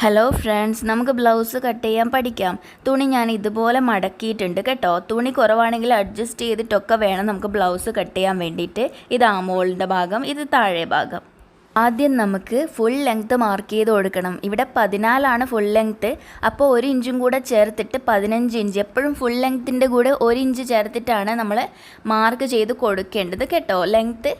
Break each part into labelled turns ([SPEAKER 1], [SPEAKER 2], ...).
[SPEAKER 1] Hello friends നമുക്ക് blouse cut ചെയ്യാൻ പഠിക്കാം. തുണി ഞാൻ ഇതുപോലെ മടക്കിയിട്ടുണ്ട് കേട്ടോ. തുണി കുറവാണെങ്കിൽ അഡ്ജസ്റ്റ് ചെയ്തിട്ടൊക്കെ വേണം നമുക്ക് ബ്ലൗസ് കട്ട് ചെയ്യാൻ വേണ്ടിയിട്ട്. ഇത് ആമോളിന്റെ ഭാഗം ഇത് താഴെ ഭാഗം. ആദ്യം നമുക്ക് ഫുൾ ലെങ്ത്ത് മാർക്ക് ചെയ്ത് കൊടുക്കണം. ഇവിടെ പതിനാലാണ് ഫുൾ ലെങ്ത്ത് അപ്പോൾ ഒരു ഇഞ്ചും കൂടെ ചേർത്തിട്ട് പതിനഞ്ച് ഇഞ്ച്. എപ്പോഴും ഫുൾ ലെങ്ത്തിന്റെ കൂടെ ഒരു ഇഞ്ച് ചേർത്തിട്ടാണ് നമ്മൾ മാർക്ക് ചെയ്ത് കൊടുക്കേണ്ടത് കേട്ടോ. ലെങ്ത്ത്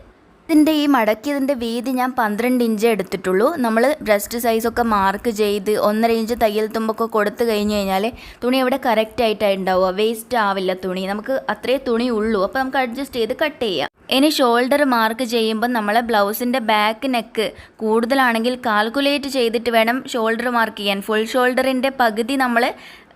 [SPEAKER 1] ഇതിന്റെ ഈ മടക്കിയതിന്റെ വീതി ഞാൻ പന്ത്രണ്ട് ഇഞ്ച് എടുത്തിട്ടുള്ളൂ. നമ്മൾ ബ്രസ്റ്റ് സൈസൊക്കെ മാർക്ക് ചെയ്ത് ഒന്നര ഇഞ്ച് തയ്യൽ തുമ്പൊക്കെ കൊടുത്തു കഴിഞ്ഞ് കഴിഞ്ഞാൽ തുണി അവിടെ കറക്റ്റ് ആയിട്ടാണ് ഉണ്ടാവുക. വേസ്റ്റ് ആവില്ല തുണി. നമുക്ക് അത്രേ തുണി ഉള്ളൂ. അപ്പോൾ നമുക്ക് അഡ്ജസ്റ്റ് ചെയ്ത് കട്ട് ചെയ്യാം. ഇനി ഷോൾഡർ മാർക്ക് ചെയ്യുമ്പോൾ നമ്മളെ ബ്ലൗസിന്റെ ബാക്ക് നെക്ക് കൂടുതലാണെങ്കിൽ കാൽക്കുലേറ്റ് ചെയ്തിട്ട് വേണം ഷോൾഡർ മാർക്ക് ചെയ്യാൻ. ഫുൾ ഷോൾഡറിന്റെ പകുതി നമ്മൾ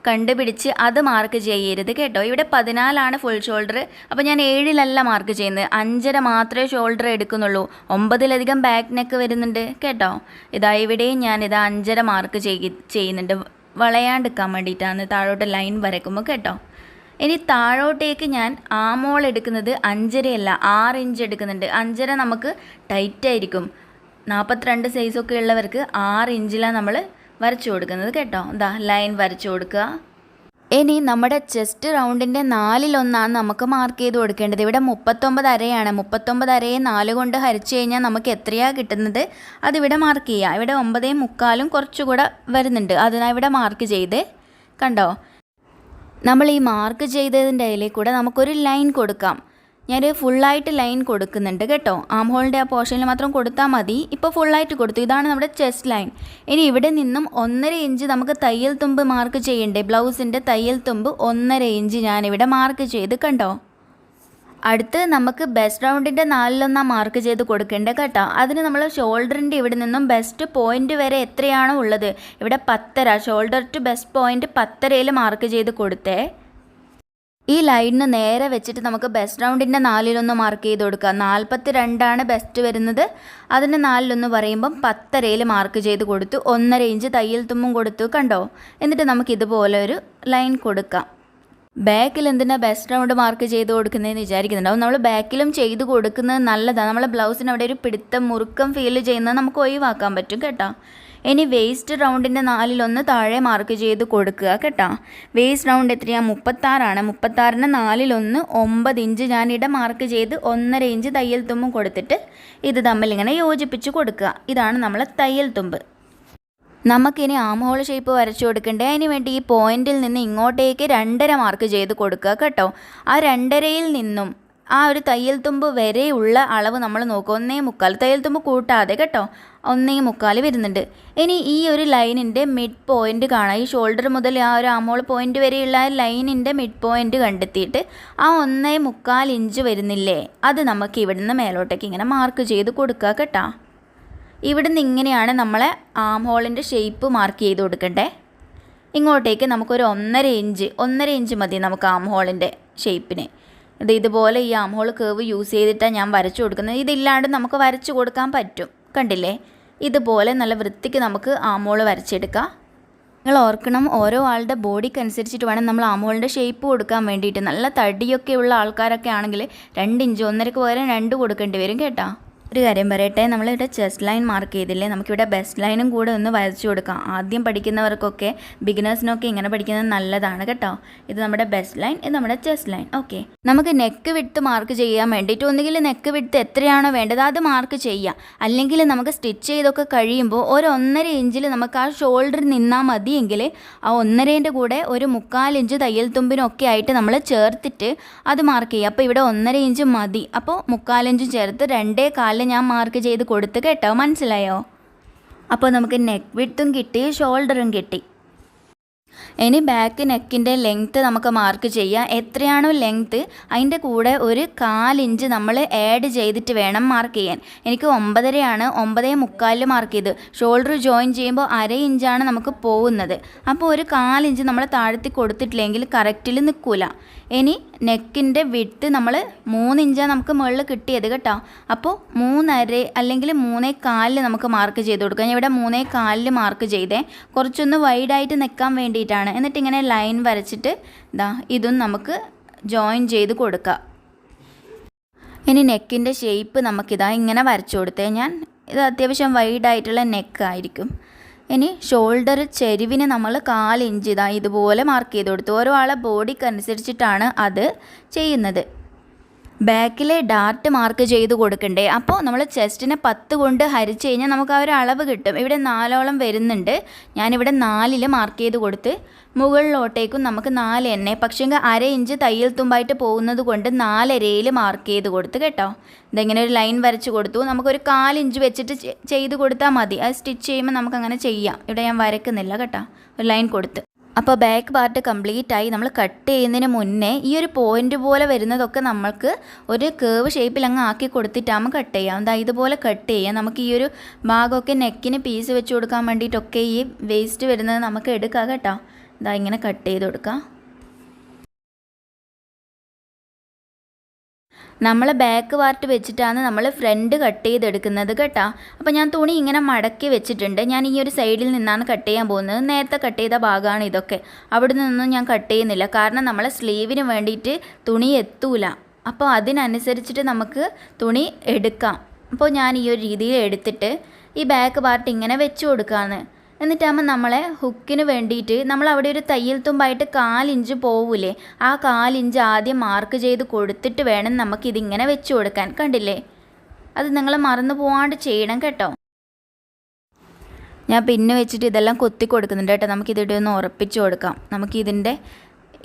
[SPEAKER 1] കണ്ടുപിടിച്ച് അത് മാർക്ക് ചെയ്യരുത് കേട്ടോ. ഇവിടെ പതിനാലാണ് ഫുൾ ഷോൾഡർ അപ്പോൾ ഞാൻ ഏഴിലല്ല മാർക്ക് ചെയ്യുന്നത്. അഞ്ചര മാത്രമേ ഷോൾഡർ എടുക്കുന്നുള്ളൂ. ഒമ്പതിലധികം ബാക്ക് നെക്ക് വരുന്നുണ്ട് കേട്ടോ. ഇതാ ഇവിടെയും ഞാൻ ഇത് അഞ്ചര മാർക്ക് ചെയ്യ ചെയ്യുന്നുണ്ട്. വളയാണ്ടിക്കാൻ വേണ്ടിയിട്ടാണ് താഴോട്ട് ലൈൻ വരയ്ക്കുമ്പോൾ കേട്ടോ. ഇനി താഴോട്ടേക്ക് ഞാൻ ആമോൾ എടുക്കുന്നത് അഞ്ചരയല്ല ആറ് ഇഞ്ച് എടുക്കുന്നുണ്ട്. അഞ്ചര നമുക്ക് ടൈറ്റായിരിക്കും നാൽപ്പത്തിരണ്ട് സൈസൊക്കെ ഉള്ളവർക്ക് ആറ് ഇഞ്ചിലാണ് നമ്മൾ വരച്ചു കൊടുക്കുന്നത് കേട്ടോ. എന്താ ലൈൻ വരച്ചു കൊടുക്കുക. ഇനി നമ്മുടെ ചെസ്റ്റ് റൗണ്ടിന്റെ നാലിലൊന്നാണ് നമുക്ക് മാർക്ക് ചെയ്ത് കൊടുക്കേണ്ടത്. ഇവിടെ മുപ്പത്തൊമ്പത് അരയാണ്. മുപ്പത്തൊമ്പത് അരയെ നാല് കൊണ്ട് ഹരിച്ചു കഴിഞ്ഞാൽ നമുക്ക് എത്രയാണ് കിട്ടുന്നത്? അതിവിടെ മാർക്ക് ചെയ്യുക ഇവിടെ ഒമ്പതേ മുക്കാലും കുറച്ചുകൂടെ വരുന്നുണ്ട്. അതിനാ ഇവിടെ മാർക്ക് ചെയ്ത് കണ്ടോ? നമ്മൾ ഈ മാർക്ക് ചെയ്തതിന്റെ അതിലേക്കൂടെ കൂടെ നമുക്കൊരു ലൈൻ കൊടുക്കാം. ഞാൻ ഫുള്ളായിട്ട് ലൈൻ കൊടുക്കുന്നുണ്ട് കേട്ടോ. ആം ഹോളിന്റെ ആ പോർഷനിൽ മാത്രം കൊടുത്താൽ മതി. ഇപ്പോൾ ഫുള്ളായിട്ട് കൊടുത്തു. ഇതാണ് നമ്മുടെ ചെസ്റ്റ് ലൈൻ ഇനി ഇവിടെ നിന്നും ഒന്നര ഇഞ്ച് നമുക്ക് തയ്യൽ തുമ്പ് മാർക്ക് ചെയ്യണ്ടേ? ബ്ലൗസിന്റെ തയ്യൽ തുമ്പ് ഒന്നര ഇഞ്ച് ഞാനിവിടെ മാർക്ക് ചെയ്ത് കണ്ടോ? അടുത്ത് നമുക്ക് ബെസ്റ്റ് റൗണ്ടിന്റെ നാലിലൊന്നാം മാർക്ക് ചെയ്ത് കൊടുക്കേണ്ടത് കേട്ടോ. അതിന് നമ്മൾ ഷോൾഡറിന്റെ ഇവിടെ നിന്നും ബെസ്റ്റ് പോയിന്റ് വരെ എത്രയാണോ ഉള്ളത്? ഇവിടെ പത്തര ഷോൾഡർ ടു ബെസ്റ്റ് പോയിന്റ് പത്തരയിൽ മാർക്ക് ചെയ്ത് കൊടുത്തേ. ഈ ലൈനിന് നേരെ വെച്ചിട്ട് നമുക്ക് ബെസ്റ്റ് റൗണ്ടിന്റെ നാലിലൊന്ന് മാർക്ക് ചെയ്ത് കൊടുക്കുക നാൽപ്പത്തി രണ്ടാണ് ബെസ്റ്റ് വരുന്നത്. അതിന്റെ നാലിലൊന്ന് പറയുമ്പം പത്തരയിൽ മാർക്ക് ചെയ്ത് കൊടുത്തു. ഒന്നര ഇഞ്ച് തയ്യൽ തുമ്മും കൊടുത്തു. കണ്ടോ? എന്നിട്ട് നമുക്ക് ഇതുപോലെ ഒരു ലൈൻ കൊടുക്കാം. ബാക്കിൽ എന്തിനാ ബെസ്റ്റ് റൗണ്ട് മാർക്ക് ചെയ്ത് കൊടുക്കുന്നതെന്ന് വിചാരിക്കുന്നുണ്ടാവും നമ്മൾ ബാക്കിലും ചെയ്ത് കൊടുക്കുന്നത് നല്ലതാണ്. നമ്മളെ ബ്ലൗസിന് അവിടെ ഒരു പിടുത്തം മുറുക്കം ഫീൽ ചെയ്യുന്നത് നമുക്ക് ഒഴിവാക്കാൻ പറ്റും കേട്ടോ. ഇനി വേസ്റ്റ് റൗണ്ടിന്റെ നാലിലൊന്ന് താഴെ മാർക്ക് ചെയ്ത് കൊടുക്കുക കേട്ടോ. വേസ്റ്റ് റൗണ്ട് എത്രയാണ് മുപ്പത്താറാണ്. മുപ്പത്താറിന് നാലിലൊന്ന് ഒമ്പത് ഇഞ്ച് ഞാൻ ഇട മാർക്ക് ചെയ്ത് ഒന്നര ഇഞ്ച് തയ്യൽ തുമ്പും കൊടുത്തിട്ട് ഇത് തമ്മിൽ ഇങ്ങനെ യോജിപ്പിച്ച് കൊടുക്കുക. ഇതാണ് നമ്മളെ തയ്യൽ തുമ്പ്. നമുക്കിനി ആം ഹോൾ ഷേപ്പ് വരച്ചു കൊടുക്കണ്ടേ? അതിന് വേണ്ടി ഈ പോയിന്റിൽ നിന്ന് ഇങ്ങോട്ടേക്ക് രണ്ടര മാർക്ക് ചെയ്ത് കൊടുക്കുക കേട്ടോ. ആ രണ്ടരയിൽ നിന്നും ആ ഒരു തയ്യൽ തുമ്പ് വരെയുള്ള അളവ് നമ്മൾ നോക്കുക ഒന്നേ മുക്കാൽ തയ്യൽ തുമ്പ് കൂട്ടാതെ കേട്ടോ. ഒന്നേ മുക്കാൽ വരുന്നുണ്ട്. ഇനി ഈ ഒരു ലൈനിന്റെ മിഡ് പോയിന്റ് കാണാം. ഈ ഷോൾഡർ മുതൽ ആ ഒരു ആമോൾ പോയിന്റ് വരെയുള്ള ലൈനിന്റെ മിഡ് പോയിന്റ് കണ്ടെത്തിയിട്ട് ആ ഒന്നേ മുക്കാൽ ഇഞ്ച് വരുന്നില്ലേ? അത് നമുക്ക് ഇവിടുന്ന് മേലോട്ടേക്ക് ഇങ്ങനെ മാർക്ക് ചെയ്ത് കൊടുക്കുക കേട്ടോ. ഇവിടുന്ന് ഇങ്ങനെയാണ് നമ്മളെ ആം ഹോളിന്റെ ഷേപ്പ് മാർക്ക് ചെയ്ത് കൊടുക്കണ്ടേ. ഇങ്ങോട്ടേക്ക് നമുക്കൊരു ഒന്നര ഇഞ്ച് ഒന്നര ഇഞ്ച് മതി നമുക്ക് ആം ഹോളിന്റെ ഷേപ്പിന് ഇതുപോലെ ഈ ആം ഹോൾ കേവ് യൂസ് ചെയ്തിട്ടാണ് ഞാൻ വരച്ചു കൊടുക്കുന്നത്. ഇതില്ലാണ്ട് നമുക്ക് വരച്ചു കൊടുക്കാൻ പറ്റും. കണ്ടില്ലേ? ഇതുപോലെ നല്ല വൃത്തിക്ക് നമുക്ക് ആമോൾ വരച്ചെടുക്കാം. നിങ്ങൾ ഓർക്കണം ഓരോ ആളുടെ ബോഡിക്ക് അനുസരിച്ചിട്ട് വേണം നമ്മൾ ആമോളിന്റെ ഷേപ്പ് കൊടുക്കാൻ വേണ്ടിയിട്ട്. നല്ല തടിയൊക്കെ ഉള്ള ആൾക്കാരൊക്കെ ആണെങ്കിൽ രണ്ട് ഇഞ്ച് ഒന്നരക്ക് പകരം രണ്ട് കൊടുക്കേണ്ടി വരും കേട്ടോ. ഒരു കാര്യം പറയട്ടെ നമ്മളിവിടെ ചെസ്റ്റ് ലൈൻ മാർക്ക് ചെയ്തില്ലേ നമുക്കിവിടെ ബെസ്റ്റ് ലൈനും കൂടെ ഒന്ന് വരച്ചു കൊടുക്കാം. ആദ്യം പഠിക്കുന്നവർക്കൊക്കെ ബിഗിനേഴ്സിനൊക്കെ ഇങ്ങനെ പഠിക്കുന്നത് നല്ലതാണ് കേട്ടോ. ഇത് നമ്മുടെ ബെസ്റ്റ് ലൈൻ ഇത് നമ്മുടെ ചെസ്റ്റ് ലൈൻ ഓക്കെ നമുക്ക് നെക്ക് വിട്ട് മാർക്ക് ചെയ്യാൻ വേണ്ടിയിട്ട് ഒന്നുകിൽ നെക്ക് വിട്ട് എത്രയാണോ വേണ്ടത് അത് മാർക്ക് ചെയ്യാം. അല്ലെങ്കിൽ നമുക്ക് സ്റ്റിച്ച് ചെയ്തൊക്കെ കഴിയുമ്പോൾ ഒരു ഒന്നര ഇഞ്ചിൽ നമുക്ക് ആ ഷോൾഡർ നിന്നാൽ മതിയെങ്കിൽ ആ ഒന്നരേന്റെ കൂടെ ഒരു മുക്കാൽ ഇഞ്ച് തയ്യൽ തുമ്പിനൊക്കെ ആയിട്ട് നമ്മൾ ചേർത്തിട്ട് അത് മാർക്ക് ചെയ്യുക അപ്പോൾ ഇവിടെ ഒന്നര ഇഞ്ച് മതി. അപ്പോൾ മുക്കാലിഞ്ച് ചേർത്ത് രണ്ടേ ഞാൻ മാർക്ക് ചെയ്ത് കൊടുത്ത് കേട്ടോ. മനസ്സിലായോ? അപ്പോൾ നമുക്ക് നെക്ക് വിട്ടും കിട്ടി ഷോൾഡറും കിട്ടി. ഇനി ബാക്ക് നെക്കിന്റെ ലെങ്ത്ത് നമുക്ക് മാർക്ക് ചെയ്യാം. എത്രയാണോ ലെങ്ത്ത് അതിന്റെ കൂടെ ഒരു കാലിഞ്ച് നമ്മൾ ആഡ് ചെയ്തിട്ട് വേണം മാർക്ക് ചെയ്യാൻ. എനിക്ക് ഒമ്പതരയാണ് ഒമ്പതേ മുക്കാലിൽ മാർക്ക് ചെയ്ത്. ഷോൾഡർ ജോയിൻ ചെയ്യുമ്പോൾ അര ഇഞ്ചാണ് നമുക്ക് പോകുന്നത്. അപ്പോൾ ഒരു കാലിഞ്ച് നമ്മൾ താഴ്ത്തി കൊടുത്തിട്ടില്ലെങ്കിൽ കറക്റ്റിൽ നിൽക്കില്ല ഇനി നെക്കിന്റെ വിട്ട് നമ്മൾ മൂന്നിഞ്ചാണ് നമുക്ക് മുകളിൽ കിട്ടിയത് കേട്ടോ. അപ്പോൾ മൂന്നര അല്ലെങ്കിൽ മൂന്നേ കാലിൽ നമുക്ക് മാർക്ക് ചെയ്ത് കൊടുക്കാം. ഞാൻ ഇവിടെ മൂന്നേ കാലിൽ മാർക്ക് ചെയ്തേ. കുറച്ചൊന്ന് വൈഡായിട്ട് നിൽക്കാൻ വേണ്ടിയിട്ടാണ് എന്നിട്ട് ഇങ്ങനെ ലൈൻ വരച്ചിട്ട് ഇതാ ഇതും നമുക്ക് ജോയിൻ ചെയ്ത് കൊടുക്കാം. ഇനി നെക്കിന്റെ ഷേപ്പ് നമുക്കിതാ ഇങ്ങനെ വരച്ചു കൊടുത്തേ ഞാൻ. ഇത് അത്യാവശ്യം വൈഡായിട്ടുള്ള നെക്ക് ആയിരിക്കും. ഇനി ഷോൾഡർ ചെരുവിന് നമ്മൾ കാലിഞ്ച് ഇതാ ഇതുപോലെ മാർക്ക് ചെയ്ത് കൊടുത്തു. ഓരോ ആളെ ബോഡിക്ക് അനുസരിച്ചിട്ടാണ് അത് ചെയ്യുന്നത്. ബാക്കിലെ ഡാർട്ട് മാർക്ക് ചെയ്ത് കൊടുക്കണ്ടേ? അപ്പോൾ നമ്മൾ ചെസ്റ്റിനെ പത്ത് കൊണ്ട് ഹരിച്ചു കഴിഞ്ഞാൽ നമുക്ക് ആ ഒരു അളവ് കിട്ടും. ഇവിടെ നാലോളം വരുന്നുണ്ട്. ഞാനിവിടെ നാലിൽ മാർക്ക് ചെയ്ത് കൊടുത്ത് മുകളിലോട്ടേക്കും നമുക്ക് നാല് തന്നെ പക്ഷേങ്കിൽ അര ഇഞ്ച് തയ്യൽ തുമ്പായിട്ട് പോകുന്നത് കൊണ്ട് നാലരയിൽ മാർക്ക് ചെയ്ത് കൊടുത്ത് കേട്ടോ. ഇതെങ്ങനെ ഒരു ലൈൻ വരച്ച് കൊടുത്തു? നമുക്കൊരു കാലിഞ്ച് വെച്ചിട്ട് ചെയ്ത് കൊടുത്താൽ മതി. അത് സ്റ്റിച്ച് ചെയ്യുമ്പോൾ നമുക്കങ്ങനെ ചെയ്യാം. ഇവിടെ ഞാൻ വരക്കുന്നില്ല കേട്ടോ. ഒരു ലൈൻ കൊടുത്ത്. അപ്പോൾ ബാക്ക് പാർട്ട് കംപ്ലീറ്റ് ആയി. നമ്മൾ കട്ട് ചെയ്യുന്നതിന് മുന്നേ ഈ ഒരു പോയിന്റ് പോലെ വരുന്നതൊക്കെ നമ്മൾക്ക് ഒരു കേവ് ഷേപ്പിൽ അങ്ങ് ആക്കി കൊടുത്തിട്ടാകുമ്പോൾ കട്ട് ചെയ്യാം. എന്താ ഇതുപോലെ കട്ട് ചെയ്യാം. നമുക്ക് ഈ ഒരു ഭാഗമൊക്കെ നെക്കിന് പീസ് വെച്ച് കൊടുക്കാൻ വേണ്ടിയിട്ടൊക്കെ ഈ വേസ്റ്റ് വരുന്നത് നമുക്ക് എടുക്കാം കേട്ടോ. ഇതാ ഇങ്ങനെ കട്ട് ചെയ്ത് കൊടുക്കാം. നമ്മൾ ബാക്ക് പാർട്ട് വെച്ചിട്ടാണ് നമ്മൾ ഫ്രണ്ട് കട്ട് ചെയ്തെടുക്കുന്നത് കേട്ടോ. അപ്പോൾ ഞാൻ തുണി ഇങ്ങനെ മടക്കി വെച്ചിട്ടുണ്ട്. ഞാൻ ഈ ഒരു സൈഡിൽ നിന്നാണ് കട്ട് ചെയ്യാൻ പോകുന്നത്. നേരത്തെ കട്ട് ചെയ്ത ഭാഗമാണ് ഇതൊക്കെ. അവിടെ നിന്നൊന്നും ഞാൻ കട്ട് ചെയ്യുന്നില്ല. കാരണം നമ്മൾ സ്ലീവിന് വേണ്ടിയിട്ട് തുണി എത്തൂല. അപ്പോൾ അതിനനുസരിച്ചിട്ട് നമുക്ക് തുണി എടുക്കാം. അപ്പോൾ ഞാൻ ഈ ഒരു രീതിയിൽ എടുത്തിട്ട് ഈ ബാക്ക് പാർട്ട് ഇങ്ങനെ വെച്ച് കൊടുക്കാമെന്ന് എന്നിട്ടാകുമ്പോൾ നമ്മളെ ഹുക്കിന് വേണ്ടിയിട്ട് നമ്മൾ അവിടെ ഒരു തയ്യൽ തുമ്പായിട്ട് കാലിഞ്ച് പോവൂലേ? ആ കാലിഞ്ച് ആദ്യം മാർക്ക് ചെയ്ത് കൊടുത്തിട്ട് വേണം നമുക്കിതിങ്ങനെ വെച്ച് കൊടുക്കാൻ. കണ്ടില്ലേ? അത് നിങ്ങൾ മറന്നു പോവാണ്ട് ചെയ്യണം കേട്ടോ. ഞാൻ പിന്നെ വെച്ചിട്ട് ഇതെല്ലാം കൊത്തി കൊടുക്കുന്നുണ്ട് കേട്ടോ. നമുക്കിതിടെ ഒന്ന് ഉറപ്പിച്ച് കൊടുക്കാം. നമുക്കിതിന്റെ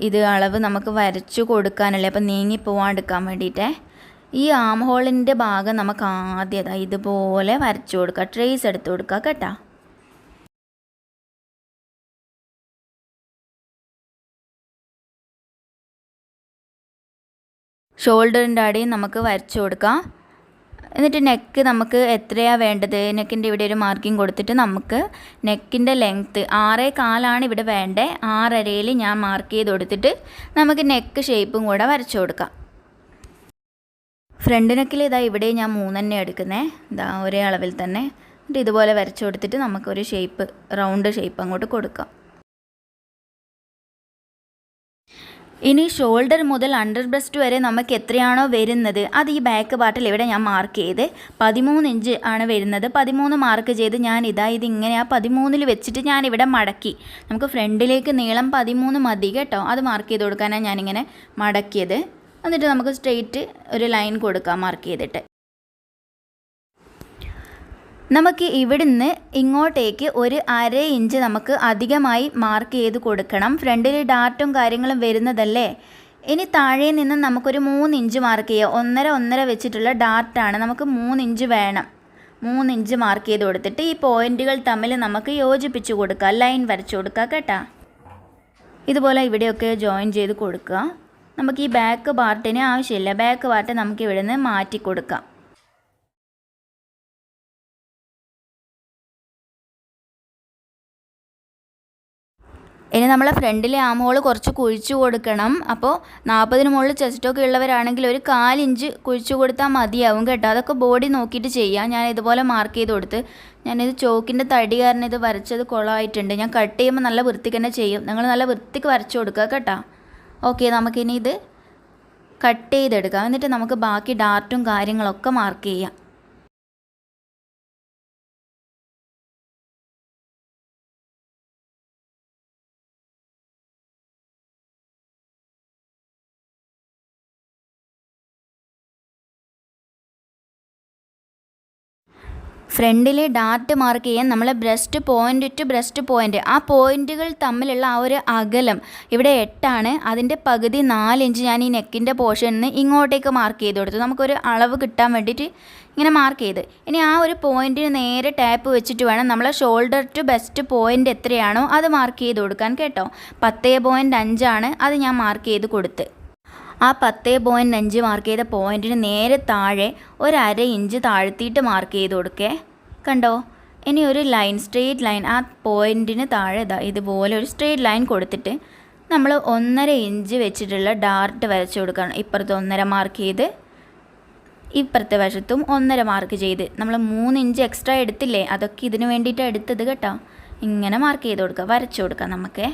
[SPEAKER 1] ഇത് അളവ് നമുക്ക് വരച്ചു കൊടുക്കാനല്ലേ? അപ്പം നീങ്ങി പോവാണ്ടിരിക്കാൻ വേണ്ടിയിട്ടേ. ഈ ആം ഹോളിന്റെ ഭാഗം നമുക്ക് ആദ്യം ഇതുപോലെ വരച്ചു കൊടുക്കുക ട്രേസ് എടുത്ത് കൊടുക്കുക കേട്ടോ. ഷോൾഡറിന്റെ അടിയും നമുക്ക് വരച്ചു കൊടുക്കാം. എന്നിട്ട് നെക്ക് നമുക്ക് എത്രയാണ് വേണ്ടത്? നെക്കിന്റെ ഇവിടെ ഒരു മാർക്കിംഗ് കൊടുത്തിട്ട് നമുക്ക് നെക്കിന്റെ ലെങ്ത്ത് ആറേ കാലാണ് ഇവിടെ വേണ്ടേ? ആറരയിൽ ഞാൻ മാർക്ക് ചെയ്ത് കൊടുത്തിട്ട് നമുക്ക് നെക്ക് ഷേപ്പും കൂടെ വരച്ചു കൊടുക്കാം. ഫ്രണ്ട് നെക്കിൽ ഇതാ ഇവിടെ ഞാൻ മൂന്നെണ്ണ എടുക്കുന്നത് ഇതാ ഒരേ അളവിൽ തന്നെ. എന്നിട്ട് ഇതുപോലെ വരച്ചു കൊടുത്തിട്ട് നമുക്കൊരു ഷേപ്പ് റൗണ്ട് ഷേപ്പ് അങ്ങോട്ട് കൊടുക്കാം. ഇനി ഷോൾഡർ മുതൽ അണ്ടർ ബ്രസ്റ്റ് വരെ നമുക്ക് എത്രയാണോ വരുന്നത്? അത് ഈ ബാക്ക് പാർട്ടിൽ ഇവിടെ ഞാൻ മാർക്ക് ചെയ്ത് പതിമൂന്ന് ഇഞ്ച് ആണ് വരുന്നത്. പതിമൂന്ന് മാർക്ക് ചെയ്ത് ഞാൻ ഇതാ ഇത് ഇങ്ങനെ ആ പതിമൂന്നിൽ വെച്ചിട്ട് ഞാൻ ഇവിടെ മടക്കി. നമുക്ക് ഫ്രണ്ടിലേക്ക് നീളം പതിമൂന്ന് മതി കേട്ടോ. അത് മാർക്ക് ചെയ്ത് കൊടുക്കാനാണ് ഞാനിങ്ങനെ മടക്കിയത്. എന്നിട്ട് നമുക്ക് സ്ട്രെയിറ്റ് ഒരു ലൈൻ കൊടുക്കാം മാർക്ക് ചെയ്തിട്ട്. നമുക്ക് ഇവിടുന്ന് ഇങ്ങോട്ടേക്ക് ഒരു അര ഇഞ്ച് നമുക്ക് അധികമായി മാർക്ക് ചെയ്ത് കൊടുക്കണം. ഫ്രണ്ടിൽ ഡാർട്ടും കാര്യങ്ങളും വരുന്നതല്ലേ? ഇനി താഴെ നിന്ന് നമുക്കൊരു മൂന്ന് ഇഞ്ച് മാർക്ക് ചെയ്യാം. ഒന്നര ഒന്നര വെച്ചിട്ടുള്ള ഡാർട്ടാണ് നമുക്ക് മൂന്ന് ഇഞ്ച് വേണം. മൂന്ന് ഇഞ്ച് മാർക്ക് ചെയ്ത് കൊടുത്തിട്ട് ഈ പോയിന്റുകൾ തമ്മിൽ നമുക്ക് യോജിപ്പിച്ച് കൊടുക്കുക ലൈൻ വരച്ചു കൊടുക്കുക കേട്ടോ. ഇതുപോലെ ഇവിടെയൊക്കെ ജോയിൻ ചെയ്ത് കൊടുക്കുക. നമുക്ക് ഈ ബാക്ക് പാർട്ടിന് ആവശ്യമില്ല. ബാക്ക് പാർട്ട് നമുക്ക് ഇവിടുന്ന് മാറ്റി കൊടുക്കാം. ഇനി നമ്മളെ ഫ്രണ്ടിലെ ആമോൾ കുറച്ച് കുഴിച്ചു കൊടുക്കണം. അപ്പോൾ നാൽപ്പതിന് മുകളിൽ ചെസ്റ്റൊക്കെ ഉള്ളവരാണെങ്കിൽ ഒരു കാലിഞ്ച് കുഴിച്ചു കൊടുത്താൽ മതിയാവും കേട്ടോ. അതൊക്കെ ബോഡി നോക്കിയിട്ട് ചെയ്യാം. ഞാൻ ഇതുപോലെ മാർക്ക് ചെയ്ത് കൊടുത്ത് ഞാനിത് ചോക്കിന്റെ തടി കാരണം ഇത് വരച്ചത് കുളമായിട്ടുണ്ട് ഞാൻ കട്ട് ചെയ്യുമ്പോൾ നല്ല വൃത്തിക്ക് തന്നെ ചെയ്യും. നിങ്ങൾ നല്ല വൃത്തിക്ക് വരച്ചു കൊടുക്കുക കേട്ടോ. ഓക്കെ നമുക്കിനി ഇത് കട്ട് ചെയ്തെടുക്കാം. എന്നിട്ട് നമുക്ക് ബാക്കി ഡാർട്ടും കാര്യങ്ങളൊക്കെ മാർക്ക് ചെയ്യാം. ഫ്രണ്ടിലെ ഡാർട്ട് മാർക്ക് ചെയ്യാൻ നമ്മൾ breast point to breast point ആ പോയിന്റുകൾ തമ്മിലുള്ള ആ ഒരു അകലം ഇവിടെ എട്ടാണ്. അതിന്റെ പകുതി നാല് ഇഞ്ച് ഞാൻ ഈ നെക്കിന്റെ പോർഷനിൽ നിന്ന് ഇങ്ങോട്ടേക്ക് മാർക്ക് ചെയ്ത് കൊടുത്തു. നമുക്കൊരു അളവ് കിട്ടാൻ വേണ്ടിയിട്ട് ഇങ്ങനെ മാർക്ക് ചെയ്ത്. ഇനി ആ ഒരു പോയിന്റിന് നേരെ ടാപ്പ് വെച്ചിട്ട് വേണം നമ്മളെ ഷോൾഡർ ടു ബെസ്റ്റ് പോയിന്റ് എത്രയാണോ അത് മാർക്ക് ചെയ്ത് കൊടുക്കാൻ കേട്ടോ. പത്തേ പോയിന്റ് അഞ്ചാണ് അത് ഞാൻ മാർക്ക് ചെയ്ത് കൊടുത്ത്. ആ പത്തേ പോയിന്റ് അഞ്ച് മാർക്ക് ചെയ്ത പോയിന്റിന് നേരെ താഴെ ഒരു അര ഇഞ്ച് താഴ്ത്തിയിട്ട് മാർക്ക് ചെയ്ത് കൊടുക്കേ. കണ്ടോ? ഇനി ഒരു ലൈൻ സ്ട്രെയിറ്റ് ലൈൻ ആ പോയിന്റിന് താഴെ ഇതാ ഇതുപോലെ ഒരു സ്ട്രെയിറ്റ് ലൈൻ കൊടുത്തിട്ട് നമ്മൾ ഒന്നര ഇഞ്ച് വെച്ചിട്ടുള്ള ഡാർട്ട് വരച്ച് കൊടുക്കണം. ഇപ്പുറത്ത് ഒന്നര മാർക്ക് ചെയ്ത് ഇപ്പുറത്തെ വശത്തും ഒന്നര മാർക്ക് ചെയ്ത്. നമ്മൾ മൂന്ന് ഇഞ്ച് എക്സ്ട്രാ എടുത്തില്ലേ അതൊക്കെ ഇതിന് വേണ്ടിയിട്ട് എടുത്തത് കേട്ടോ. ഇങ്ങനെ മാർക്ക് ചെയ്ത് കൊടുക്കുക വരച്ചു കൊടുക്കാം നമുക്ക്.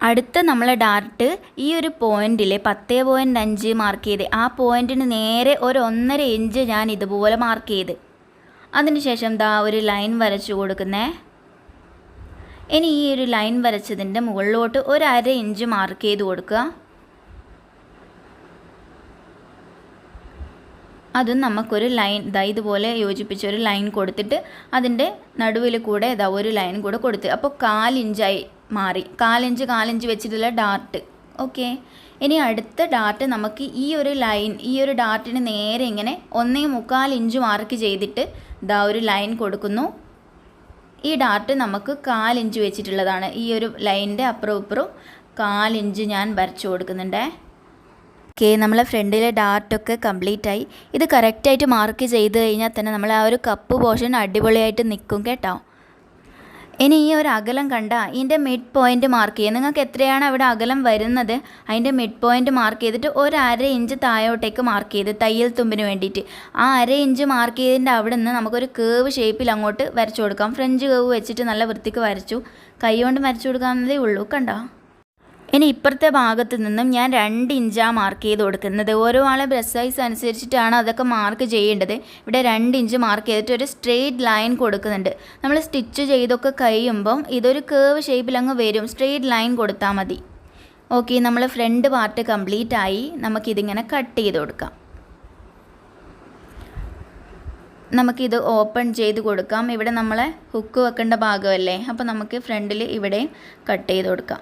[SPEAKER 1] അടുത്ത നമ്മളെ ഡാർട്ട് ഈ ഒരു പോയിന്റിൽ പത്തേ പോയിന്റ് അഞ്ച് മാർക്ക് ചെയ്ത് ആ പോയിന്റിന് നേരെ ഒരു ഒന്നര ഇഞ്ച് ഞാൻ ഇതുപോലെ മാർക്ക് ചെയ്ത്. അതിനുശേഷം ദാ ഒരു ലൈൻ വരച്ചു കൊടുക്കുന്നേ. ഇനി ഈ ഒരു ലൈൻ വരച്ചതിന്റെ മുകളിലോട്ട് ഒരു അര ഇഞ്ച് മാർക്ക് ചെയ്ത് കൊടുക്കുക. അതും നമുക്കൊരു ലൈൻ ഇതാ ഇതുപോലെ യോജിപ്പിച്ച ഒരു ലൈൻ കൊടുത്തിട്ട് അതിന്റെ നടുവിൽ കൂടെ ഇതാ ഒരു ലൈൻ കൂടെ കൊടുത്ത്. അപ്പോൾ കാലിഞ്ചായി മാറി. കാലിഞ്ച് കാലിഞ്ച് വെച്ചിട്ടുള്ള ഡാർട്ട്. ഓക്കെ. ഇനി അടുത്ത ഡാർട്ട് നമുക്ക് ഈ ഒരു ലൈൻ ഈ ഒരു ഡാർട്ടിന് നേരെ ഇങ്ങനെ ഒന്നേ മുക്കാൽ ഇഞ്ച് മാർക്ക് ചെയ്തിട്ട് ഇതാ ഒരു ലൈൻ കൊടുക്കുന്നു. ഈ ഡാർട്ട് നമുക്ക് കാലിഞ്ച് വെച്ചിട്ടുള്ളതാണ്. ഈ ഒരു ലൈനിന്റെ അപ്പുറം ഇപ്പുറം കാലിഞ്ച് ഞാൻ വരച്ചു കൊടുക്കുന്നുണ്ടേ. ഓക്കെ നമ്മളെ ഫ്രണ്ടിലെ ഡാർട്ടൊക്കെ കംപ്ലീറ്റ് ആയി. ഇത് കറക്റ്റായിട്ട് മാർക്ക് ചെയ്ത് കഴിഞ്ഞാൽ തന്നെ നമ്മൾ ആ ഒരു കപ്പ് പോർഷൻ അടിപൊളിയായിട്ട് നിൽക്കും കേട്ടോ. ഇനി ഈ ഒരു അകലം കണ്ട ഇതിന്റെ മിഡ് പോയിന്റ് മാർക്ക് ചെയ്യുക നിങ്ങൾക്ക് എത്രയാണ് അവിടെ അകലം വരുന്നത്? അതിന്റെ മിഡ് പോയിന്റ് മാർക്ക് ചെയ്തിട്ട് ഒരു അര ഇഞ്ച് താഴോട്ടേക്ക് മാർക്ക് ചെയ്ത് തയ്യൽ തുമ്പിന് വേണ്ടിയിട്ട്. ആ അര ഇഞ്ച് മാർക്ക് ചെയ്തതിന്റെ അവിടെ നിന്ന് നമുക്കൊരു കേവ് ഷേപ്പിൽ അങ്ങോട്ട് വരച്ചു കൊടുക്കാം. ഫ്രഞ്ച് കേവ് വെച്ചിട്ട് നല്ല വൃത്തിക്ക് വരച്ചു. കൈ കൊണ്ട് വരച്ചു കൊടുക്കാവുന്നതേ ഉള്ളൂ. കണ്ടോ? ഇനി ഇപ്പുറത്തെ ഭാഗത്ത് നിന്നും ഞാൻ രണ്ട് ഇഞ്ചാണ് മാർക്ക് ചെയ്ത് കൊടുക്കുന്നത്. ഓരോ ആളെ ബ്രസ് സൈസ് അനുസരിച്ചിട്ടാണ് അതൊക്കെ മാർക്ക് ചെയ്യേണ്ടത്. ഇവിടെ രണ്ട് ഇഞ്ച് മാർക്ക് ചെയ്തിട്ട് ഒരു സ്ട്രെയിറ്റ് ലൈൻ കൊടുക്കുന്നുണ്ട്. നമ്മൾ സ്റ്റിച്ച് ചെയ്തൊക്കെ കഴിയുമ്പം ഇതൊരു കേവ് ഷേപ്പിൽ അങ്ങ് വരും. സ്ട്രെയിറ്റ് ലൈൻ കൊടുത്താൽ മതി. ഓക്കെ നമ്മൾ ഫ്രണ്ട് പാർട്ട് കംപ്ലീറ്റ് ആയി. നമുക്കിതിങ്ങനെ കട്ട് ചെയ്ത് കൊടുക്കാം. നമുക്കിത് ഓപ്പൺ ചെയ്ത് കൊടുക്കാം. ഇവിടെ നമ്മളെ ഹുക്ക് വെക്കേണ്ട ഭാഗമല്ലേ? അപ്പോൾ നമുക്ക് ഫ്രണ്ടിൽ ഇവിടെയും കട്ട് ചെയ്ത് കൊടുക്കാം.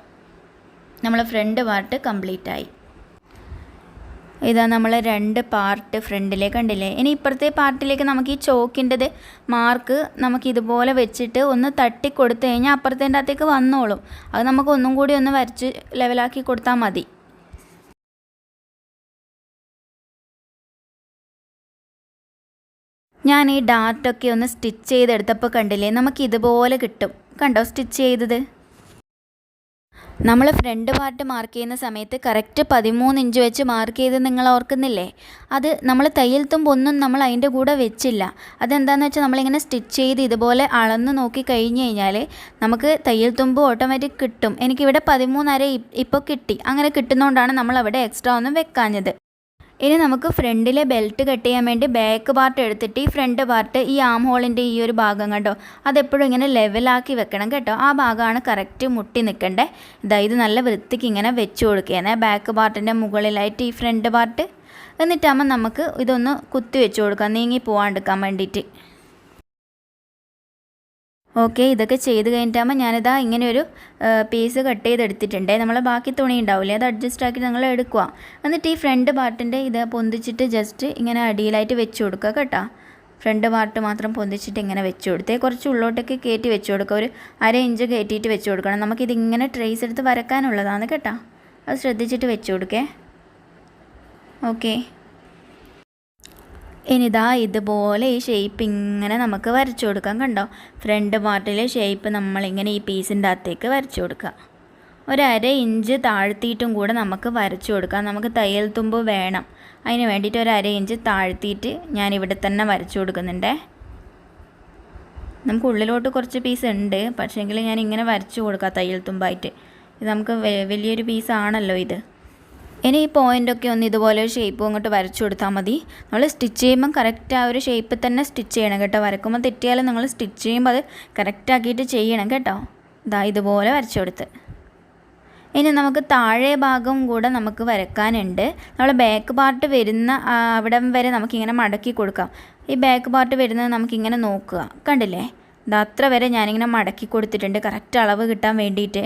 [SPEAKER 1] നമ്മൾ ഫ്രണ്ട് പാർട്ട് കംപ്ലീറ്റ് ആയി. ഇതാ നമ്മൾ രണ്ട് പാർട്ട് ഫ്രണ്ടിലേക്ക് കണ്ടില്ലേ? ഇനി ഇപ്പുറത്തെ പാർട്ടിലേക്ക് നമുക്ക് ഈ ചോക്കിന്റെത് മാർക്ക് നമുക്ക് ഇതുപോലെ വെച്ചിട്ട് ഒന്ന് തട്ടി കൊടുത്തു കഴിഞ്ഞാൽ അപ്പുറത്തേന്റെ അകത്തേക്ക് വന്നോളും. അത് നമുക്ക് ഒന്നും കൂടി ഒന്ന് വരച്ച് ലെവലാക്കി കൊടുത്താൽ മതി. ഞാൻ ഈ ഡാർട്ടൊക്കെ ഒന്ന് സ്റ്റിച്ച് ചെയ്തെടുത്തപ്പോൾ കണ്ടില്ലേ? നമുക്ക് ഇതുപോലെ കിട്ടും. കണ്ടോ സ്റ്റിച്ച് ചെയ്തത്? നമ്മൾ ഫ്രണ്ട് പാർട്ട് മാർക്ക് ചെയ്യുന്ന സമയത്ത് കറക്റ്റ് പതിമൂന്ന് ഇഞ്ച് വെച്ച് മാർക്ക് ചെയ്ത് നിങ്ങൾ ഓർക്കുന്നില്ലേ? അത് നമ്മൾ തയ്യൽ തുമ്പൊന്നും നമ്മൾ അതിന്റെ കൂടെ വെച്ചില്ല. അതെന്താണെന്ന് വെച്ചാൽ നമ്മളിങ്ങനെ സ്റ്റിച്ച് ചെയ്ത് ഇതുപോലെ അളന്ന് നോക്കി കഴിഞ്ഞ് കഴിഞ്ഞാൽ നമുക്ക് തയ്യൽ തുമ്പ് ഓട്ടോമാറ്റിക് കിട്ടും. എനിക്കിവിടെ പതിമൂന്നര ഇപ്പോൾ കിട്ടി. അങ്ങനെ കിട്ടുന്നതുകൊണ്ടാണ് നമ്മളവിടെ എക്സ്ട്രാ ഒന്നും വെക്കാഞ്ഞത്. ഇനി നമുക്ക് ഫ്രണ്ടിലെ ബെൽറ്റ് കട്ട് ചെയ്യാൻ വേണ്ടി ബാക്ക് പാർട്ട് എടുത്തിട്ട് ഈ ഫ്രണ്ട് പാർട്ട് ഈ ആം ഹോളിന്റെ ഈ ഒരു ഭാഗം കണ്ടോ? അതെപ്പോഴും ഇങ്ങനെ ലെവലാക്കി വെക്കണം കേട്ടോ. ആ ഭാഗമാണ് കറക്റ്റ് മുട്ടി നിൽക്കണ്ടേ? ഇതാ ഇത് നല്ല വൃത്തിക്ക് ഇങ്ങനെ വെച്ച് കൊടുക്കുകയാണ് ബാക്ക് പാർട്ടിന്റെ മുകളിലായിട്ട് ഈ ഫ്രണ്ട് പാർട്ട് എന്നിട്ടാകുമ്പോൾ നമുക്ക് ഇതൊന്ന് കുത്തി വെച്ച് കൊടുക്കാം. നീങ്ങി പോകാണ്ടിരിക്കാൻ വേണ്ടിയിട്ട്. ഓക്കെ ഇതൊക്കെ ചെയ്ത് കഴിഞ്ഞിട്ടാകുമ്പോൾ ഞാനിതാ ഇങ്ങനെ ഒരു പീസ് കട്ട് ചെയ്തെടുത്തിട്ടുണ്ട്. നമ്മൾ ബാക്കി തുണി ഉണ്ടാവില്ലേ അത് അഡ്ജസ്റ്റ് ആക്കി നിങ്ങൾ എടുക്കുക എന്നിട്ട് ഈ ഫ്രണ്ട് പാർട്ടിന്റെ ഇത് പൊന്തിച്ചിട്ട് ജസ്റ്റ് ഇങ്ങനെ അടിയിലായിട്ട് വെച്ച് കൊടുക്കുക കേട്ടോ. ഫ്രണ്ട് പാർട്ട് മാത്രം പൊന്തിച്ചിട്ട് ഇങ്ങനെ വെച്ച് കൊടുത്തേ കുറച്ച് ഉള്ളോട്ടൊക്കെ കയറ്റി വെച്ച് കൊടുക്കുക. ഒരു അര ഇഞ്ച് കയറ്റിയിട്ട് വെച്ച് കൊടുക്കണം. നമുക്കിത് ഇങ്ങനെ ട്രേസ് എടുത്ത് വരക്കാനുള്ളതാണ് കേട്ടോ. അത് ശ്രദ്ധിച്ചിട്ട് വെച്ച് കൊടുക്കേ. ഓക്കെ. ഇനിതാ ഇതുപോലെ ഈ ഷേപ്പ് ഇങ്ങനെ നമുക്ക് വരച്ചു കൊടുക്കാം കണ്ടോ? ഫ്രണ്ട് പാർട്ടിലെ ഷേപ്പ് നമ്മളിങ്ങനെ ഈ പീസിന്റെ അകത്തേക്ക് വരച്ചു കൊടുക്കുക. ഒരര ഇഞ്ച് താഴ്ത്തിയിട്ടും കൂടെ നമുക്ക് വരച്ചു കൊടുക്കാം. നമുക്ക് തയ്യൽ തുമ്പ് വേണം. അതിന് വേണ്ടിയിട്ട് ഒരു അര ഇഞ്ച് താഴ്ത്തിയിട്ട് ഞാൻ ഇവിടെ തന്നെ വരച്ചു കൊടുക്കുന്നുണ്ടേ. നമുക്ക് ഉള്ളിലോട്ട് കുറച്ച് പീസ് ഉണ്ട്. പക്ഷേങ്കിൽ ഞാൻ ഇങ്ങനെ വരച്ചു കൊടുക്കാം തയ്യൽ തുമ്പായിട്ട്. ഇത് നമുക്ക് വലിയൊരു പീസാണല്ലോ ഇത്. ഇനി ഈ പോയിന്റൊക്കെ ഒന്ന് ഇതുപോലെ ഒരു ഷേപ്പ് അങ്ങോട്ട് വരച്ചു കൊടുത്താൽ മതി. നമ്മൾ സ്റ്റിച്ച് ചെയ്യുമ്പം കറക്റ്റ് ആ ഒരു ഷേപ്പിൽ തന്നെ സ്റ്റിച്ച് ചെയ്യണം കേട്ടോ. വരക്കുമ്പോൾ തെറ്റിയാലും നിങ്ങൾ സ്റ്റിച്ച് ചെയ്യുമ്പോൾ അത് കറക്റ്റ് ആക്കിയിട്ട് ചെയ്യണം കേട്ടോ. ഇതാ ഇതുപോലെ വരച്ചു കൊടുത്ത്. ഇനി നമുക്ക് താഴെ ഭാഗം കൂടെ നമുക്ക് വരക്കാനുണ്ട്. നമ്മൾ ബാക്ക് പാർട്ട് വരുന്ന അവിടം വരെ നമുക്കിങ്ങനെ മടക്കി കൊടുക്കാം. ഈ ബാക്ക് പാർട്ട് വരുന്നത് നമുക്കിങ്ങനെ നോക്കുക. കണ്ടില്ലേ? ഇത് അത്ര വരെ ഞാനിങ്ങനെ മടക്കി കൊടുത്തിട്ടുണ്ട്. കറക്റ്റ് അളവ് കിട്ടാൻ വേണ്ടിയിട്ട്.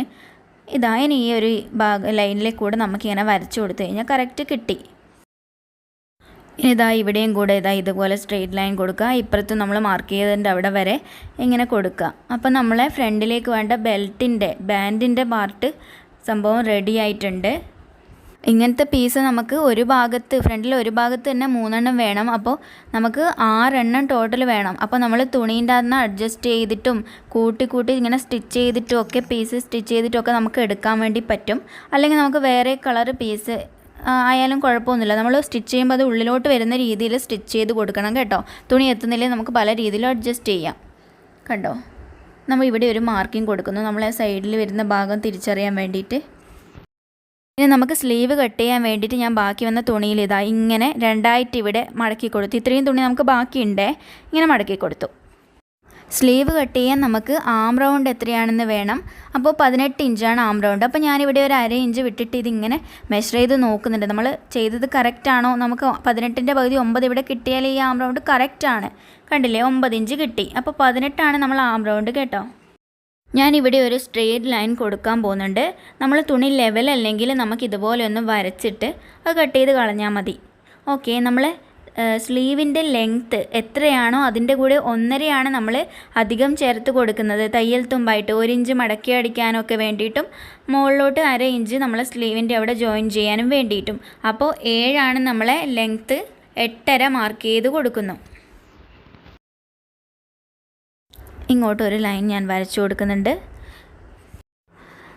[SPEAKER 1] ഇതാ ഇനി ഈ ഒരു ഭാഗ ലൈനിലെ കൂടെ നമുക്കിങ്ങനെ വരച്ചു കൊടുത്തു കഴിഞ്ഞാൽ കറക്റ്റ് കിട്ടി. ഇതാ ഇവിടെയും കൂടെ ഇതാ ഇതുപോലെ സ്ട്രെയിറ്റ് ലൈൻ കൊടുക്കുക. ഇപ്പുറത്ത് നമ്മൾ മാർക്ക് ചെയ്തതിന്റെ അവിടെ വരെ ഇങ്ങനെ കൊടുക്കുക. അപ്പം നമ്മളെ ഫ്രണ്ടിലേക്ക് വേണ്ട ബെൽറ്റിന്റെ ബാൻഡിന്റെ പാർട്ട് സംഭവം റെഡി ആയിട്ടുണ്ട്. ഇങ്ങനത്തെ പീസ് നമുക്ക് ഒരു ഭാഗത്ത് ഫ്രണ്ടിൽ ഒരു ഭാഗത്ത് തന്നെ മൂന്നെണ്ണം വേണം. അപ്പോൾ നമുക്ക് ആറെണ്ണം ടോട്ടൽ വേണം. അപ്പോൾ നമ്മൾ തുണീന്റെ അന്ന് അഡ്ജസ്റ്റ് ചെയ്തിട്ടും കൂട്ടി കൂട്ടി ഇങ്ങനെ സ്റ്റിച്ച് ചെയ്തിട്ടും ഒക്കെ പീസ് സ്റ്റിച്ച് ചെയ്തിട്ടും ഒക്കെ നമുക്ക് എടുക്കാൻ വേണ്ടി പറ്റും. അല്ലെങ്കിൽ നമുക്ക് വേറെ കളർ പീസ് ആയാലും കുഴപ്പമൊന്നുമില്ല. നമ്മൾ സ്റ്റിച്ച് ചെയ്യുമ്പോൾ അത് ഉള്ളിലോട്ട് വരുന്ന രീതിയിൽ സ്റ്റിച്ച് ചെയ്ത് കൊടുക്കണം കേട്ടോ. തുണി എത്തുന്നില്ലേ നമുക്ക് പല രീതിയിലും അഡ്ജസ്റ്റ് ചെയ്യാം. കണ്ടോ? നമ്മൾ ഇവിടെ ഒരു മാർക്കിംഗ് കൊടുക്കുന്നു. നമ്മളെ സൈഡിൽ വരുന്ന ഭാഗം തിരിച്ചറിയാൻ വേണ്ടിയിട്ട്. ഇനി നമുക്ക് സ്ലീവ് കട്ട് ചെയ്യാൻ വേണ്ടിയിട്ട് ഞാൻ ബാക്കി വന്ന തുണിയിൽ ഇതാ ഇങ്ങനെ രണ്ടായിട്ട് ഇവിടെ മടക്കി കൊടുത്തു. ഇത്രയും തുണി നമുക്ക് ബാക്കിയുണ്ടേ. ഇങ്ങനെ മടക്കി കൊടുത്തു. സ്ലീവ് കട്ട് ചെയ്യാൻ നമുക്ക് ആം റൗണ്ട് എത്രയാണെന്ന് വേണം. അപ്പോൾ പതിനെട്ട് ഇഞ്ചാണ് ആം റൗണ്ട് അപ്പോൾ ഞാനിവിടെ ഒരു അര ഇഞ്ച് വിട്ടിട്ട് ഇതിങ്ങനെ മെഷർ ചെയ്ത് നോക്കുന്നുണ്ട്. നമ്മൾ ചെയ്തത് കറക്റ്റാണോ നമുക്ക് പതിനെട്ടിന്റെ പകുതി ഒമ്പത് ഇവിടെ കിട്ടിയാൽ ഈ ആം റൗണ്ട് കറക്റ്റാണ് കണ്ടില്ലേ? ഒമ്പത് ഇഞ്ച് കിട്ടി. അപ്പോൾ പതിനെട്ടാണ് നമ്മൾ ആം റൗണ്ട് കേട്ടോ. ഞാനിവിടെ ഒരു സ്ട്രെയിറ്റ് ലൈൻ കൊടുക്കാൻ പോകുന്നുണ്ട്. നമ്മൾ തുണി ലെവൽ അല്ലെങ്കിൽ നമുക്ക് ഇതുപോലെ ഒന്ന് വരച്ചിട്ട് അത് കട്ട് ചെയ്ത് കളഞ്ഞാൽ മതി. ഓക്കെ നമ്മൾ സ്ലീവിന്റെ ലെങ്ത്ത് എത്രയാണോ അതിന്റെ കൂടെ ഒന്നരയാണ് നമ്മൾ അധികം ചേർത്ത് കൊടുക്കുന്നത്. തയ്യൽ തുമ്പായിട്ട് ഒരു ഇഞ്ച് മടക്കി അടിക്കാനൊക്കെ വേണ്ടിയിട്ടും മുകളിലോട്ട് അര ഇഞ്ച് നമ്മൾ സ്ലീവിന്റെ അവിടെ ജോയിൻ ചെയ്യാനും വേണ്ടിയിട്ടും. അപ്പോൾ ഏഴാണ് നമ്മളെ ലെങ്ത്ത് എട്ടര മാർക്ക് ചെയ്ത് കൊടുക്കുന്നു. ഇങ്ങോട്ടൊരു ലൈൻ ഞാൻ വരച്ചു കൊടുക്കുന്നുണ്ട്.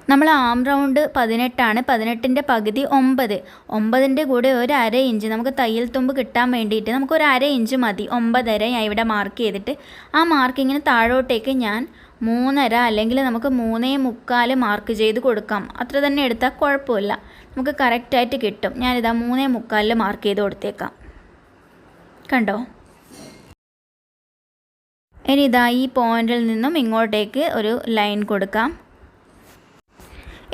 [SPEAKER 1] നമ്മൾ ആം റൗണ്ട് പതിനെട്ടാണ്. പതിനെട്ടിന്റെ പകുതി ഒമ്പത്. ഒമ്പതിന്റെ കൂടെ ഒരു അര ഇഞ്ച് നമുക്ക് തയ്യൽ തുമ്പ് കിട്ടാൻ വേണ്ടിയിട്ട് നമുക്ക് ഒരു അര ഇഞ്ച് മതി. ഒമ്പതര ഞാൻ ഇവിടെ മാർക്ക് ചെയ്തിട്ട്. ആ മാർക്കിങ്ങിന് താഴോട്ടേക്ക് ഞാൻ മൂന്നര അല്ലെങ്കിൽ നമുക്ക് മൂന്നേ മുക്കാൽ മാർക്ക് ചെയ്ത് കൊടുക്കാം. അത്ര തന്നെ എടുത്താൽ കുഴപ്പമില്ല. നമുക്ക് കറക്റ്റായിട്ട് കിട്ടും. ഞാനിതാ മൂന്നേ മുക്കാലിൽ മാർക്ക് ചെയ്ത് കൊടുത്തേക്കാം. കണ്ടോ? ഇനി ഇതാ ഈ പോയിന്റിൽ നിന്നും ഇങ്ങോട്ടേക്ക് ഒരു ലൈൻ കൊടുക്കാം.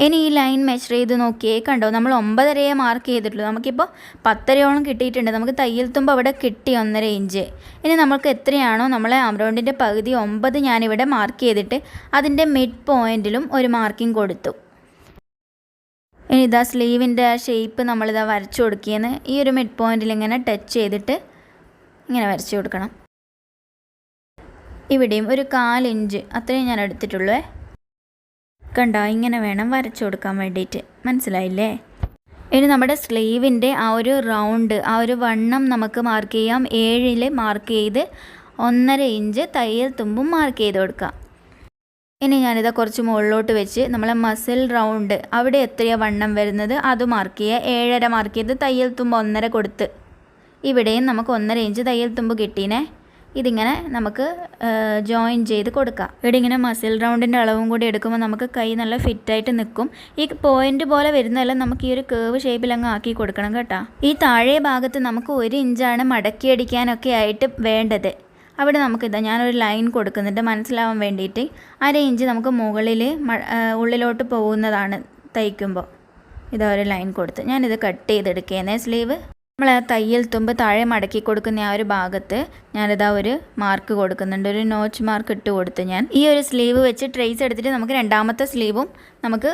[SPEAKER 1] ഇനി ഈ ലൈൻ മെഷർ ചെയ്ത് നോക്കിയേ കണ്ടോ? നമ്മൾ ഒമ്പതരയെ മാർക്ക് ചെയ്തിട്ടുള്ളൂ. നമുക്കിപ്പോൾ പത്തരയോളം കിട്ടിയിട്ടുണ്ട്. നമുക്ക് തയ്യൽ തുമ്പ് അവിടെ കിട്ടി ഒന്നര ഇഞ്ച്. ഇനി നമുക്ക് എത്രയാണോ നമ്മളെ അമറൗണ്ടിന്റെ പകുതി ഒമ്പത് ഞാനിവിടെ മാർക്ക് ചെയ്തിട്ട് അതിന്റെ മിഡ് പോയിന്റിലും ഒരു മാർക്കിംഗ് കൊടുത്തു. ഇനി ഇതാ സ്ലീവിന്റെ ഷേപ്പ് നമ്മളിതാ വരച്ചു കൊടുക്കിയെന്ന് ഈ ഒരു മിഡ് പോയിന്റിൽ ഇങ്ങനെ ടച്ച് ചെയ്തിട്ട് ഇങ്ങനെ വരച്ചു കൊടുക്കണം. ഇവിടെയും ഒരു കാലിഞ്ച് അത്രയും ഞാൻ എടുത്തിട്ടുള്ളൂ. കണ്ടോ? ഇങ്ങനെ വേണം വരച്ചു കൊടുക്കാൻ വേണ്ടിയിട്ട്. മനസ്സിലായില്ലേ? ഇനി നമ്മുടെ സ്ലീവിന്റെ ആ ഒരു റൗണ്ട് ആ ഒരു വണ്ണം നമുക്ക് മാർക്ക് ചെയ്യാം. ഏഴിൽ മാർക്ക് ചെയ്ത് ഒന്നര ഇഞ്ച് തയ്യൽ തുമ്പും മാർക്ക് ചെയ്ത് കൊടുക്കാം. ഇനി ഞാനിതാ കുറച്ച് മുകളിലോട്ട് വെച്ച് നമ്മളെ മസിൽ റൗണ്ട് അവിടെ എത്രയാണ് വണ്ണം വരുന്നത് അത് മാർക്ക് ചെയ്യുക. ഏഴര മാർക്ക് ചെയ്ത് തയ്യൽ തുമ്പ് ഒന്നര കൊടുത്ത്. ഇവിടെയും നമുക്ക് ഒന്നര ഇഞ്ച് തയ്യൽ തുമ്പ് കിട്ടീനെ. ഇതിങ്ങനെ നമുക്ക് ജോയിൻ ചെയ്ത് കൊടുക്കാം. ഇവിടെ ഇങ്ങനെ മസിൽ റൗണ്ടിന്റെ അളവും കൂടി എടുക്കുമ്പോൾ നമുക്ക് കൈ നല്ല ഫിറ്റായിട്ട് നിൽക്കും ഈ പോയിന്റ് പോലെ വരുന്നതെല്ലാം നമുക്ക് ഈ ഒരു കേവ് ഷേപ്പിൽ അങ്ങ് ആക്കി കൊടുക്കണം കേട്ടോ. ഈ താഴെ ഭാഗത്ത് നമുക്ക് ഒരു ഇഞ്ചാണ് മടക്കി അടിക്കാനൊക്കെ ആയിട്ട് വേണ്ടത്. അവിടെ നമുക്കിതാ ഞാനൊരു ലൈൻ കൊടുക്കുന്നുണ്ട്. മനസ്സിലാവാൻ വേണ്ടിയിട്ട്. അര ഇഞ്ച് നമുക്ക് മുകളിൽ ഉള്ളിലോട്ട് പോകുന്നതാണ് തയ്ക്കുമ്പോൾ ഇതാ ഒരു ലൈൻ കൊടുത്ത്. ഞാനിത് കട്ട് ചെയ്തെടുക്കുന്നേ. സ്ലീവ് നമ്മൾ ആ തയ്യൽ തുമ്പ് താഴെ മടക്കി കൊടുക്കുന്ന ആ ഒരു ഭാഗത്ത് ഞാനിതാ ഒരു മാർക്ക് കൊടുക്കുന്നുണ്ട്. ഒരു നോച്ച് മാർക്ക് ഇട്ട് കൊടുത്ത് ഞാൻ. ഈ ഒരു സ്ലീവ് വെച്ച് ട്രേസ് എടുത്തിട്ട് നമുക്ക് രണ്ടാമത്തെ സ്ലീവും നമുക്ക്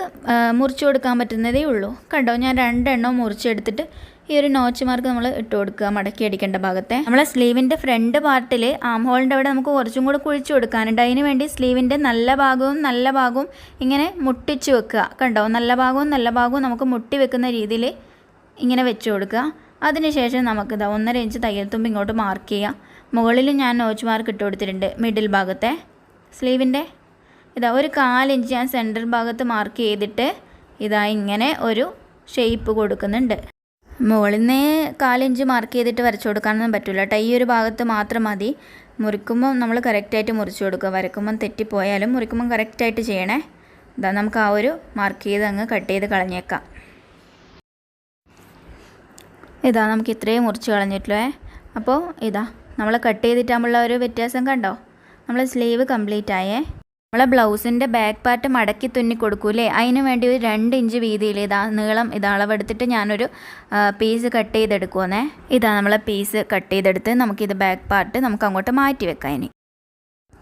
[SPEAKER 1] മുറിച്ച് കൊടുക്കാൻ പറ്റുന്നതേ ഉള്ളൂ. കണ്ടോ? ഞാൻ രണ്ടെണ്ണം മുറിച്ചെടുത്തിട്ട് ഈ ഒരു നോച്ച് മാർക്ക് നമ്മൾ ഇട്ട് കൊടുക്കുക മടക്കി അടിക്കേണ്ട ഭാഗത്തെ. നമ്മളെ സ്ലീവിന്റെ ഫ്രണ്ട് പാർട്ടിൽ ആം ഹോളിന്റെ അവിടെ നമുക്ക് കുറച്ചും കൂടെ കുഴിച്ചു കൊടുക്കാനുണ്ട്. അതിന് വേണ്ടി സ്ലീവിന്റെ നല്ല ഭാഗവും നല്ല ഭാഗവും ഇങ്ങനെ മുട്ടിച്ച് വെക്കുക. കണ്ടോ? നല്ല ഭാഗവും നല്ല ഭാഗവും നമുക്ക് മുട്ടി വെക്കുന്ന രീതിയിൽ ഇങ്ങനെ വെച്ച് കൊടുക്കുക. അതിനുശേഷം നമുക്ക് ഇതാ ഒന്നര ഇഞ്ച് തയ്യൽ തുമ്പ് ഇങ്ങോട്ട് മാർക്ക് ചെയ്യാം. മുകളിൽ ഞാൻ നോച്ച് മാർക്ക് ഇട്ട് കൊടുത്തിട്ടുണ്ട്. മിഡിൽ ഭാഗത്തെ. സ്ലീവിന്റെ. ഇതാ ഒരു കാലിഞ്ച് ഞാൻ സെന്റർ ഭാഗത്ത് മാർക്ക് ചെയ്തിട്ട് ഇതാ ഇങ്ങനെ ഒരു ഷേപ്പ് കൊടുക്കുന്നുണ്ട്. മുകളിൽ നിന്ന് കാലിഞ്ച് മാർക്ക് ചെയ്തിട്ട് വരച്ചു കൊടുക്കാനൊന്നും പറ്റില്ല കേട്ടോ ഈ ഒരു ഭാഗത്ത് മാത്രം മതി. മുറിക്കുമ്പോൾ നമ്മൾ കറക്റ്റായിട്ട് മുറിച്ച് കൊടുക്കുക. വരക്കുമ്പം തെറ്റിപ്പോയാലും മുറിക്കുമ്പം കറക്റ്റായിട്ട് ചെയ്യണേ. ഇതാ നമുക്ക് ആ ഒരു മാർക്ക് ചെയ്ത് അങ്ങ് കട്ട് ചെയ്ത് കളഞ്ഞേക്കാം. ഇതാ നമുക്ക് ഇത്രയും മുറിച്ച് കളഞ്ഞിട്ടില്ലേ അപ്പോൾ ഇതാ നമ്മൾ കട്ട് ചെയ്തിട്ടാകുമ്പോൾ ഒരു വ്യത്യാസം കണ്ടോ? നമ്മൾ സ്ലീവ് കംപ്ലീറ്റ് ആയേ നമ്മളെ ബ്ലൗസിന്റെ ബാക്ക് പാർട്ട് മടക്കി തുന്നി കൊടുക്കൂലേ? അതിന് വേണ്ടി ഒരു രണ്ട് ഇഞ്ച് വീതിയിൽ ഇതാ നീളം ഇത് അളവെടുത്തിട്ട് ഞാനൊരു പീസ് കട്ട് ചെയ്തെടുക്കുമെന്നേ ഇതാ നമ്മളെ പീസ് കട്ട് ചെയ്തെടുത്ത് നമുക്കിത് ബാക്ക് പാർട്ട് നമുക്ക് അങ്ങോട്ട് മാറ്റി വെക്കാം ഇനി.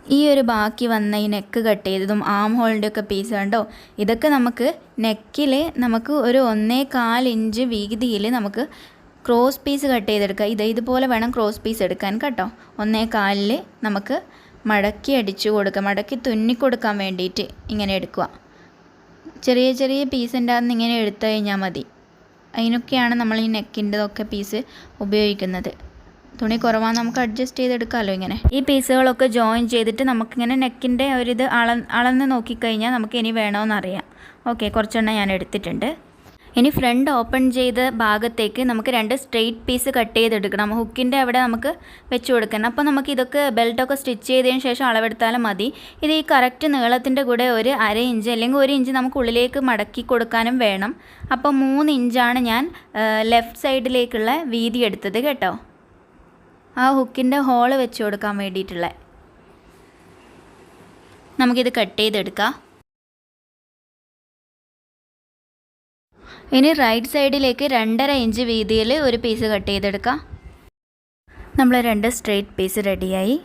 [SPEAKER 1] ഈ ഒരു ബാക്കി വന്ന ഈ നെക്ക് കട്ട് ചെയ്തതും ആം ഹോളിന്റെ ഒക്കെ പീസ് കണ്ടോ? ഇതൊക്കെ നമുക്ക് നെക്കിൽ നമുക്ക് ഒരു ഒന്നേ കാൽ ഇഞ്ച് വീതിയിൽ നമുക്ക് ക്രോസ് പീസ് കട്ട് ചെയ്തെടുക്കുക ഇത് ഇതുപോലെ വേണം ക്രോസ് പീസ് എടുക്കാൻ കേട്ടോ. ഒന്നേ കാലിൽ നമുക്ക് മടക്കി അടിച്ചു കൊടുക്കുക മടക്കി തുന്നി കൊടുക്കാൻ വേണ്ടിയിട്ട് ഇങ്ങനെ എടുക്കുക. ചെറിയ ചെറിയ പീസ് ഉണ്ടാകുന്ന ഇങ്ങനെ എടുത്തു കഴിഞ്ഞാൽ മതി. അതിനൊക്കെയാണ് നമ്മൾ ഈ നെക്കിന്റെതൊക്കെ പീസ് ഉപയോഗിക്കുന്നത്. തുണി കുറവാണ് നമുക്ക് അഡ്ജസ്റ്റ് ചെയ്തെടുക്കാമല്ലോ ഇങ്ങനെ. ഈ പീസുകളൊക്കെ ജോയിൻ ചെയ്തിട്ട് നമുക്കിങ്ങനെ നെക്കിന്റെ ഒരിത് അള അളന്ന് നോക്കിക്കഴിഞ്ഞാൽ നമുക്ക് ഇനി വേണമെന്നറിയാം ഓക്കെ കുറച്ചെണ്ണം ഞാൻ എടുത്തിട്ടുണ്ട്. ഇനി ഫ്രണ്ട് ഓപ്പൺ ചെയ്ത ഭാഗത്തേക്ക് നമുക്ക് രണ്ട് സ്ട്രെയിറ്റ് പീസ് കട്ട് ചെയ്തെടുക്കണം. ഹുക്കിന്റെ അവിടെ നമുക്ക് വെച്ച് കൊടുക്കണം. അപ്പോൾ നമുക്ക് ഇതൊക്കെ ബെൽറ്റൊക്കെ സ്റ്റിച്ച് ചെയ്തതിന് ശേഷം അളവെടുത്താലും മതി. ഇത് ഈ കറക്റ്റ് നീളത്തിന്റെ കൂടെ ഒരു അര ഇഞ്ച് അല്ലെങ്കിൽ ഒരു ഇഞ്ച് നമുക്ക് ഉള്ളിലേക്ക് മടക്കി കൊടുക്കാനും വേണം. അപ്പോൾ മൂന്ന് ഇഞ്ചാണ് ഞാൻ ലെഫ്റ്റ് സൈഡിലേക്കുള്ള വീതി എടുത്തത് കേട്ടോ. ആ ഹുക്കിന്റെ ഹോൾ വെച്ച് കൊടുക്കാൻ വേണ്ടിയിട്ടുള്ള. നമുക്കിത് കട്ട് ചെയ്തെടുക്കാം. ഇനി റൈറ്റ് സൈഡിലേക്ക് രണ്ടര ഇഞ്ച് വീതിയിൽ ഒരു പീസ് കട്ട് ചെയ്തെടുക്കാം. നമ്മൾ രണ്ട് സ്ട്രെയിറ്റ് പീസ് റെഡിയായി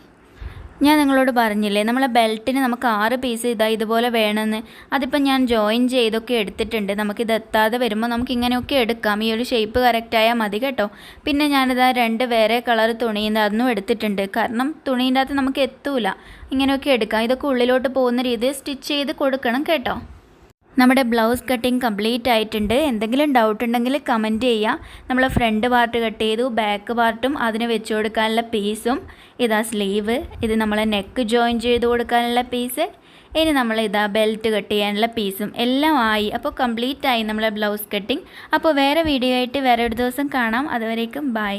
[SPEAKER 1] ഞാൻ നിങ്ങളോട് പറഞ്ഞില്ലേ നമ്മളെ ബെൽറ്റിന് നമുക്ക് ആറ് പീസ് ഇതാ ഇതുപോലെ വേണമെന്ന്. അതിപ്പോൾ ഞാൻ ജോയിൻ ചെയ്തൊക്കെ എടുത്തിട്ടുണ്ട്. നമുക്കിത് എത്താതെ വരുമ്പോൾ നമുക്ക് ഇങ്ങനെയൊക്കെ എടുക്കാം. ഈ ഒരു ഷേപ്പ് കറക്റ്റ് ആയാൽ മതി കേട്ടോ. പിന്നെ ഞാനിതാ രണ്ട് വേറെ കളർ തുണീന്റെ അതൊന്നും എടുത്തിട്ടുണ്ട്. കാരണം തുണീന്റെ അകത്ത് നമുക്ക് എത്തൂല. ഇങ്ങനെയൊക്കെ എടുക്കാം. ഇതൊക്കെ ഉള്ളിലോട്ട് പോകുന്ന രീതിയിൽ സ്റ്റിച്ച് ചെയ്ത് കൊടുക്കണം കേട്ടോ. നമ്മുടെ ബ്ലൗസ് കട്ടിങ് കംപ്ലീറ്റ് ആയിട്ടുണ്ട്. എന്തെങ്കിലും ഡൗട്ട് ഉണ്ടെങ്കിൽ കമന്റ് ചെയ്യുക. നമ്മൾ ഫ്രണ്ട് പാർട്ട് കട്ട് ചെയ്തു ബാക്ക് പാർട്ടും അതിന് വെച്ച് കൊടുക്കാനുള്ള പീസും ഇതാ സ്ലീവ് ഇത് നമ്മൾ നെക്ക് ജോയിൻ ചെയ്ത് കൊടുക്കാനുള്ള പീസ് ഇനി നമ്മൾ ഇതാ ബെൽറ്റ് കട്ട് ചെയ്യാനുള്ള പീസും എല്ലാം ആയി. അപ്പോൾ കംപ്ലീറ്റ് ആയി നമ്മളെ ബ്ലൗസ് കട്ടിങ് അപ്പോൾ വേറെ വീഡിയോ ആയിട്ട് വേറെ ഒരു ദിവസം കാണാം. അതുവരേക്കും ബൈ